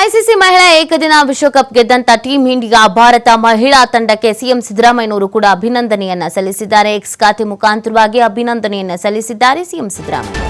ICC ಮಹಿಳಾ ಏಕದಿನ ವಿಶ್ವಕಪ್ ಗೆದ್ದಂತ ಟೀಂ ಇಂಡಿಯಾ, ಭಾರತ ಮಹಿಳಾ ತಂಡಕ್ಕೆ ಸಿಎಂ ಸಿದ್ದರಾಮಯ್ಯನವರು ಕೂಡ ಅಭಿನಂದನೆಯನ್ನ ಸಲ್ಲಿಸಿದ್ದಾರೆ. ಎಕ್ಸ್ ಖಾತೆ ಮುಖಾಂತರವಾಗಿ ಅಭಿನಂದನೆಯನ್ನ ಸಲ್ಲಿಸಿದ್ದಾರೆ ಸಿಎಂ ಸಿದ್ದರಾಮಯ್ಯ.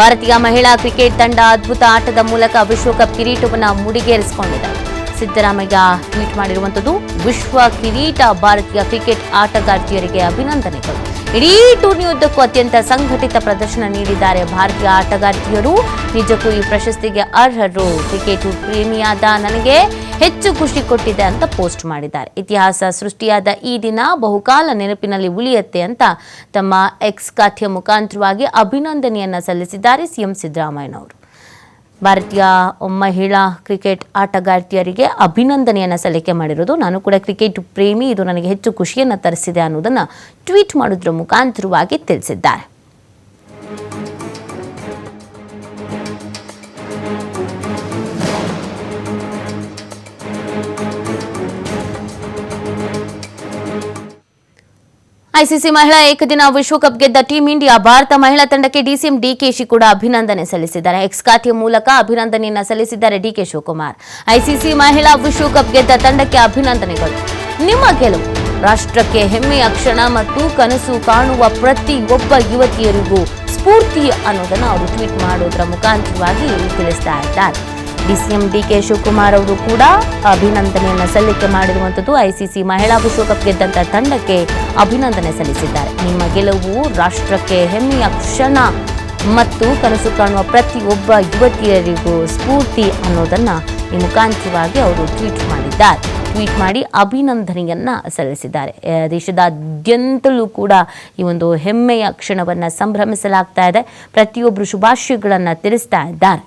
ಭಾರತೀಯ ಮಹಿಳಾ ಕ್ರಿಕೆಟ್ ತಂಡ ಅದ್ಭುತ ಆಟದ ಮೂಲಕ ವಿಶ್ವಕಪ್ ಕಿರೀಟವನ್ನು ಮುಡಿಗೇರಿಸಿಕೊಂಡಿದೆ. ಸಿದ್ದರಾಮಯ್ಯ ಟ್ವೀಟ್ ಮಾಡಿರುವಂಥದ್ದು ವಿಶ್ವ ಕಿರೀಟ ಭಾರತೀಯ ಕ್ರಿಕೆಟ್ ಆಟಗಾರ್ತಿಯರಿಗೆ ಅಭಿನಂದನೆಗಳು. ಇಡೀ ಟೂರ್ನಿಯುದ್ದಕ್ಕೂ ಅತ್ಯಂತ ಸಂಘಟಿತ ಪ್ರದರ್ಶನ ನೀಡಿದ್ದಾರೆ ಭಾರತೀಯ ಆಟಗಾರ್ತಿಯರು. ನಿಜಕ್ಕೂ ಈ ಪ್ರಶಸ್ತಿಗೆ ಅರ್ಹರು. ಕ್ರಿಕೆಟ್ ಪ್ರೇಮಿಯಾದ ನನಗೆ ಹೆಚ್ಚು ಖುಷಿ ಕೊಟ್ಟಿದೆ ಅಂತ ಪೋಸ್ಟ್ ಮಾಡಿದ್ದಾರೆ. ಇತಿಹಾಸ ಸೃಷ್ಟಿಯಾದ ಈ ದಿನ ಬಹುಕಾಲ ನೆನಪಿನಲ್ಲಿ ಉಳಿಯತ್ತೆ ಅಂತ ತಮ್ಮ ಎಕ್ಸ್ ಖಾತೆಯ ಮುಖಾಂತರವಾಗಿ ಅಭಿನಂದನೆಯನ್ನ ಸಲ್ಲಿಸಿದ್ದಾರೆ ಸಿಎಂ ಸಿದ್ದರಾಮಯ್ಯನವರು. ಭಾರತೀಯ ಮಹಿಳಾ ಕ್ರಿಕೆಟ್ ಆಟಗಾರ್ತಿಯರಿಗೆ ಅಭಿನಂದನೆಯನ್ನು ಸಲ್ಲಿಕೆ ಮಾಡಿರೋದು. ನಾನು ಕೂಡ ಕ್ರಿಕೆಟ್ ಪ್ರೇಮಿ. ಇದು ನನಗೆ ಹೆಚ್ಚು ಖುಷಿಯನ್ನು ತರಿಸಿದೆ ಅನ್ನೋದನ್ನು ಟ್ವೀಟ್ ಮಾಡೋದ್ರ ಮುಖಾಂತರವಾಗಿ ತಿಳಿಸಿದ್ದಾರೆ. ಐಸಿಸಿ ಮಹಿಳಾ ಏಕದಿನ ವಿಶ್ವಕಪ್ ಗೆದ್ದ ಟೀಂ ಇಂಡಿಯಾ ಭಾರತ ಮಹಿಳಾ ತಂಡಕ್ಕೆ ಡಿಸಿಎಂ ಡಿಕೆಶಿ ಕೂಡ ಅಭಿನಂದನೆ ಸಲ್ಲಿಸಿದ್ದಾರೆ. ಎಕ್ಸ್ ಖಾತೆಯ ಮೂಲಕ ಅಭಿನಂದನೆಯನ್ನ ಸಲ್ಲಿಸಿದ್ದಾರೆ ಡಿಕೆ ಶಿವಕುಮಾರ್. ಐಸಿಸಿ ಮಹಿಳಾ ವಿಶ್ವಕಪ್ ಗೆದ್ದ ತಂಡಕ್ಕೆ ಅಭಿನಂದನೆಗಳು. ನಿಮ್ಮ ಗೆಲುವು. ರಾಷ್ಟ್ರಕ್ಕೆ ಹೆಮ್ಮೆಯ ಕ್ಷಣ ಮತ್ತು ಕನಸು ಕಾಣುವ ಪ್ರತಿ ಒಬ್ಬ ಯುವತಿಯರಿಗೂ ಸ್ಫೂರ್ತಿ ಅನ್ನೋದನ್ನು ಅವರು ಟ್ವೀಟ್ ಮಾಡೋದ್ರ ಮುಖಾಂತರವಾಗಿ ತಿಳಿಸ್ತಾ ಇದ್ದಾರೆ. ಡಿಸಿಎಂ ಡಿಕೆ ಶಿವಕುಮಾರ್ ಅವರು ಕೂಡ ಅಭಿನಂದನೆಯನ್ನು ಸಲ್ಲಿಕೆ ಮಾಡಿರುವಂಥದ್ದು ಐಸಿಸಿ ಮಹಿಳಾ ವಿಶ್ವಕಪ್ ಗೆದ್ದಂಥ ತಂಡಕ್ಕೆ ಅಭಿನಂದನೆ ಸಲ್ಲಿಸಿದ್ದಾರೆ. ನಿಮ್ಮ ಗೆಲುವು ರಾಷ್ಟ್ರಕ್ಕೆ ಹೆಮ್ಮೆಯ ಕ್ಷಣ ಮತ್ತು ಕನಸು ಕಾಣುವ ಪ್ರತಿಯೊಬ್ಬ ಯುವತಿಯರಿಗೂ ಸ್ಫೂರ್ತಿ ಅನ್ನೋದನ್ನು ಈ ಮುಖಾಂತರವಾಗಿ ಅವರು ಟ್ವೀಟ್ ಮಾಡಿದ್ದಾರೆ. ಟ್ವೀಟ್ ಮಾಡಿ ಅಭಿನಂದನೆಯನ್ನು ಸಲ್ಲಿಸಿದ್ದಾರೆ. ದೇಶದಾದ್ಯಂತಲೂ ಕೂಡ ಈ ಒಂದು ಹೆಮ್ಮೆಯ ಕ್ಷಣವನ್ನು ಸಂಭ್ರಮಿಸಲಾಗ್ತಾ ಇದೆ. ಪ್ರತಿಯೊಬ್ಬರು ಶುಭಾಶಯಗಳನ್ನು ತಿಳಿಸ್ತಾ ಇದ್ದಾರೆ.